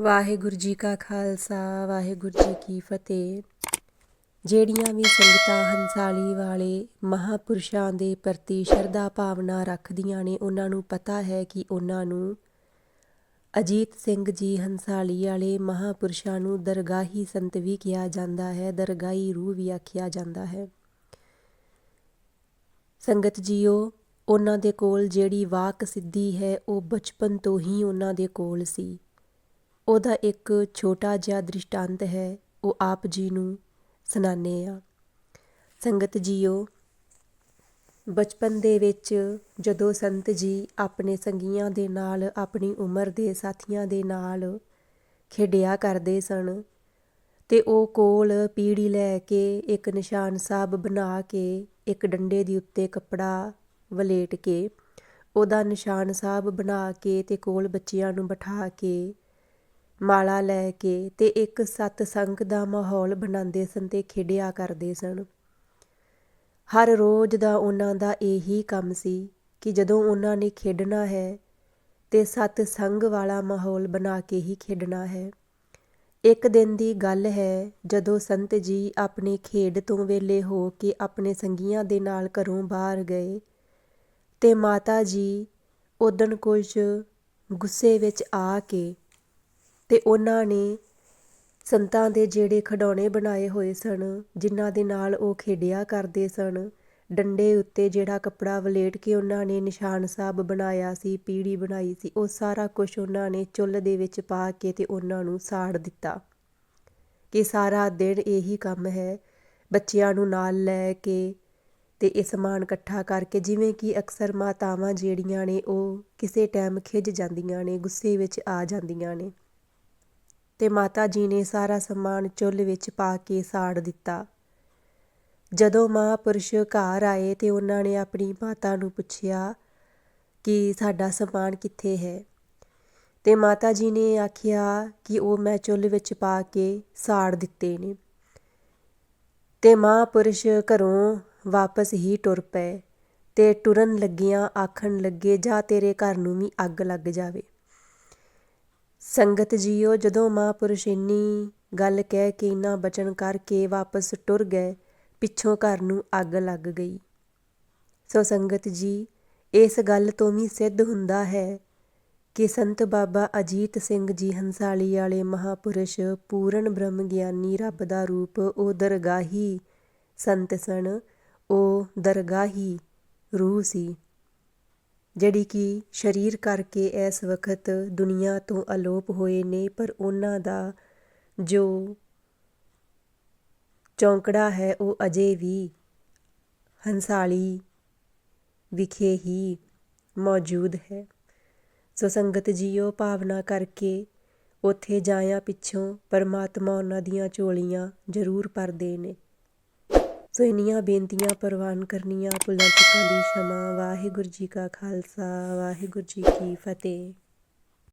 ਵਾਹਿਗੁਰੂ ਜੀ ਕਾ ਖਾਲਸਾ, ਵਾਹਿਗੁਰੂ ਜੀ ਕੀ ਫਤਿਹ। ਜਿਹੜੀਆਂ ਵੀ ਸੰਗਤਾਂ ਹੰਸਾਲੀ ਵਾਲੇ ਮਹਾਪੁਰਸ਼ਾਂ ਦੇ ਪ੍ਰਤੀ ਸ਼ਰਧਾ ਭਾਵਨਾ ਰੱਖਦੀਆਂ ਨੇ, ਉਹਨਾਂ ਨੂੰ ਪਤਾ ਹੈ ਕਿ ਉਹਨਾਂ ਨੂੰ ਅਜੀਤ ਸਿੰਘ ਜੀ ਹੰਸਾਲੀ ਵਾਲੇ ਮਹਾਪੁਰਸ਼ਾਂ ਨੂੰ ਦਰਗਾਹੀ ਸੰਤ ਵੀ ਕਿਹਾ ਜਾਂਦਾ ਹੈ, ਦਰਗਾਹੀ ਰੂਹ ਵੀ ਆਖਿਆ ਜਾਂਦਾ ਹੈ। ਸੰਗਤ ਜੀਓ, ਉਹਨਾਂ ਦੇ ਕੋਲ ਜਿਹੜੀ ਵਾਕ ਸਿੱਧੀ ਹੈ, ਉਹ ਬਚਪਨ ਤੋਂ ਹੀ ਉਹਨਾਂ ਦੇ ਕੋਲ ਸੀ। ਉਹਦਾ ਇੱਕ ਛੋਟਾ ਜਿਹਾ ਦ੍ਰਿਸ਼ਟਾਂਤ ਹੈ, ਉਹ ਆਪ ਜੀ ਨੂੰ ਸੁਣਾਉਂਦੇ ਹਾਂ ਸੰਗਤ ਜੀਓ, ਬਚਪਨ ਦੇ ਵਿੱਚ ਜਦੋਂ ਸੰਤ ਜੀ ਆਪਣੇ ਸੰਗੀਆਂ ਦੇ ਨਾਲ, ਆਪਣੀ ਉਮਰ ਦੇ ਸਾਥੀਆਂ ਦੇ ਨਾਲ ਖੇਡਿਆ ਕਰਦੇ ਸਨ ਤੇ ਉਹ ਕੋਲ ਪੀੜੀ ਲੈ ਕੇ ਇੱਕ ਨਿਸ਼ਾਨ ਸਾਹਿਬ ਬਣਾ ਕੇ ਇੱਕ ਡੰਡੇ ਦੇ ਉੱਤੇ ਕੱਪੜਾ ਵਲੇਟ ਕੇ ਉਹਦਾ ਨਿਸ਼ਾਨ ਸਾਹਿਬ ਬਣਾ ਕੇ ਤੇ ਕੋਲ ਬੱਚਿਆਂ ਨੂੰ ਬਿਠਾ ਕੇ ਮਾਲਾ ਲੈ ਕੇ ਅਤੇ ਇੱਕ ਸਤਸੰਗ ਦਾ ਮਾਹੌਲ ਬਣਾਉਂਦੇ ਸਨ ਅਤੇ ਖੇਡਿਆ ਕਰਦੇ ਸਨ। ਹਰ ਰੋਜ਼ ਦਾ ਉਹਨਾਂ ਦਾ ਇਹੀ ਕੰਮ ਸੀ ਕਿ ਜਦੋਂ ਉਹਨਾਂ ਨੇ ਖੇਡਣਾ ਹੈ ਤੇ ਸਤਸੰਗ ਵਾਲਾ ਮਾਹੌਲ ਬਣਾ ਕੇ ਹੀ ਖੇਡਣਾ ਹੈ। ਇੱਕ ਦਿਨ ਦੀ ਗੱਲ ਹੈ, ਜਦੋਂ ਸੰਤ ਜੀ ਆਪਣੀ ਖੇਡ ਤੋਂ ਵੇਲੇ ਹੋ ਕੇ ਆਪਣੇ ਸੰਗੀਆਂ ਦੇ ਨਾਲ ਘਰੋਂ ਬਾਹਰ ਗਏ ਤੇ ਮਾਤਾ ਜੀ ਉਦਣ ਕੁਝ ਗੁੱਸੇ ਵਿੱਚ ਆ ਕੇ ਤੇ ਉਹਨਾਂ ਨੇ ਸੰਤਾਂ ਦੇ ਜਿਹੜੇ ਖਿਡੌਣੇ ਬਣਾਏ ਹੋਏ ਸਨ, ਜਿਨ੍ਹਾਂ ਦੇ ਨਾਲ ਉਹ ਖੇਡਿਆ ਕਰਦੇ ਸਨ। ਡੰਡੇ ਉੱਤੇ ਜਿਹੜਾ ਕੱਪੜਾ ਵਲੇਟ ਕੇ ਉਹਨਾਂ ਨੇ ਨਿਸ਼ਾਨ ਸਾਹਿਬ ਬਣਾਇਆ ਸੀ, ਪੀੜੀ ਬਣਾਈ ਸੀ, ਉਹ ਸਾਰਾ ਕੁਛ ਉਹਨਾਂ ਨੇ ਚੁੱਲ੍ਹ ਦੇ ਵਿੱਚ ਪਾ ਕੇ ਅਤੇ ਉਹਨਾਂ ਨੂੰ ਸਾੜ ਦਿੱਤਾ। ਕਿ ਸਾਰਾ ਦਿਨ ਇਹੀ ਕੰਮ ਹੈ, ਬੱਚਿਆਂ ਨੂੰ ਨਾਲ ਲੈ ਕੇ ਅਤੇ ਇਹ ਸਮਾਨ ਇਕੱਠਾ ਕਰਕੇ, ਜਿਵੇਂ ਕਿ ਅਕਸਰ ਮਾਤਾਵਾਂ ਜਿਹੜੀਆਂ ਨੇ, ਉਹ ਕਿਸੇ ਟਾਈਮ ਖਿਝ ਜਾਂਦੀਆਂ ਨੇ, ਗੁੱਸੇ ਵਿੱਚ ਆ ਜਾਂਦੀਆਂ ਨੇ। ਤੇ ਮਾਤਾ ਜੀ ਨੇ ਸਾਰਾ ਸਮਾਨ ਚੁੱਲ੍ਹ ਵਿੱਚ ਪਾ ਕੇ ਸਾੜ ਦਿੱਤਾ। ਜਦੋਂ ਮਹਾਂਪੁਰਸ਼ ਘਰ ਆਏ ਤੇ ਉਹਨਾਂ ਨੇ ਆਪਣੀ ਮਾਤਾ ਨੂੰ ਪੁੱਛਿਆ ਕਿ ਸਾਡਾ ਸਮਾਨ ਕਿੱਥੇ ਹੈ? ਤੇ ਮਾਤਾ ਜੀ ਨੇ ਆਖਿਆ ਕਿ ਉਹ ਮੈਂ ਚੁੱਲ੍ਹ ਵਿੱਚ ਪਾ ਕੇ ਸਾੜ ਦਿੱਤੇ ਨੇ। ਤੇ ਮਹਾਂਪੁਰਸ਼ ਘਰੋਂ ਵਾਪਸ ਹੀ ਟੁਰ ਪਏ ਤੇ ਟੁਰਨ ਲੱਗਿਆਂ ਆਖਣ ਲੱਗੇ, ਜਾ ਤੇਰੇ ਘਰ ਨੂੰ ਵੀ ਅੱਗ ਲੱਗ ਜਾਵੇ। ਸੰਗਤ ਜੀਓ, ਜਦੋਂ ਮਹਾਂਪੁਰਸ਼ ਇੰਨੀ ਗੱਲ ਕਹਿ ਕੇ ਇੰਨਾ ਬਚਨ ਕਰਕੇ ਵਾਪਸ ਟੁਰ ਗਏ, ਪਿੱਛੋਂ ਘਰ ਨੂੰ ਅੱਗ ਲੱਗ ਗਈ। ਸੋ ਸੰਗਤ ਜੀ, ਇਸ ਗੱਲ ਤੋਂ ਵੀ ਸਿੱਧ ਹੁੰਦਾ ਹੈ ਕਿ ਸੰਤ ਬਾਬਾ ਅਜੀਤ ਸਿੰਘ ਜੀ ਹੰਸਾਲੀ ਵਾਲੇ ਮਹਾਪੁਰਸ਼ ਪੂਰਨ ਬ੍ਰਹਮ ਗਿਆਨੀ ਰੱਬ ਦਾ ਰੂਪ, ਉਹ ਦਰਗਾਹੀ ਸੰਤ ਸਨ, ਉਹ ਦਰਗਾਹੀ ਰੂਹ ਸੀ। ਜਿਹੜੀ ਕਿ ਸਰੀਰ ਕਰਕੇ ਇਸ ਵਕਤ ਦੁਨੀਆ ਤੋਂ ਅਲੋਪ ਹੋਏ ਨੇ, ਪਰ ਉਹਨਾਂ ਦਾ ਜੋ ਚੌਂਕੜਾ ਹੈ, ਉਹ ਅਜੇ ਵੀ ਹੰਸਾਲੀ ਵਿਖੇ ਹੀ ਮੌਜੂਦ ਹੈ। ਸੋ ਸੰਗਤ ਜੀਓ, ਭਾਵਨਾ ਕਰਕੇ ਉੱਥੇ ਜਾਇਆ ਪਿੱਛੋਂ ਪਰਮਾਤਮਾ ਉਹਨਾਂ ਦੀਆਂ ਝੋਲੀਆਂ ਜ਼ਰੂਰ ਭਰਦੇ ਨੇ। ਸੋ ਇੰਨੀਆਂ ਬੇਨਤੀਆਂ ਪ੍ਰਵਾਨ ਕਰਨੀਆਂ ਭੁੱਲਾਂ ਚੁੱਕਾਂ ਦੀ ਸ਼ਮਾ। ਵਾਹਿਗੁਰੂ ਜੀ ਕਾ ਖਾਲਸਾ, ਵਾਹਿਗੁਰੂ ਜੀ ਕੀ ਫਤਿਹ।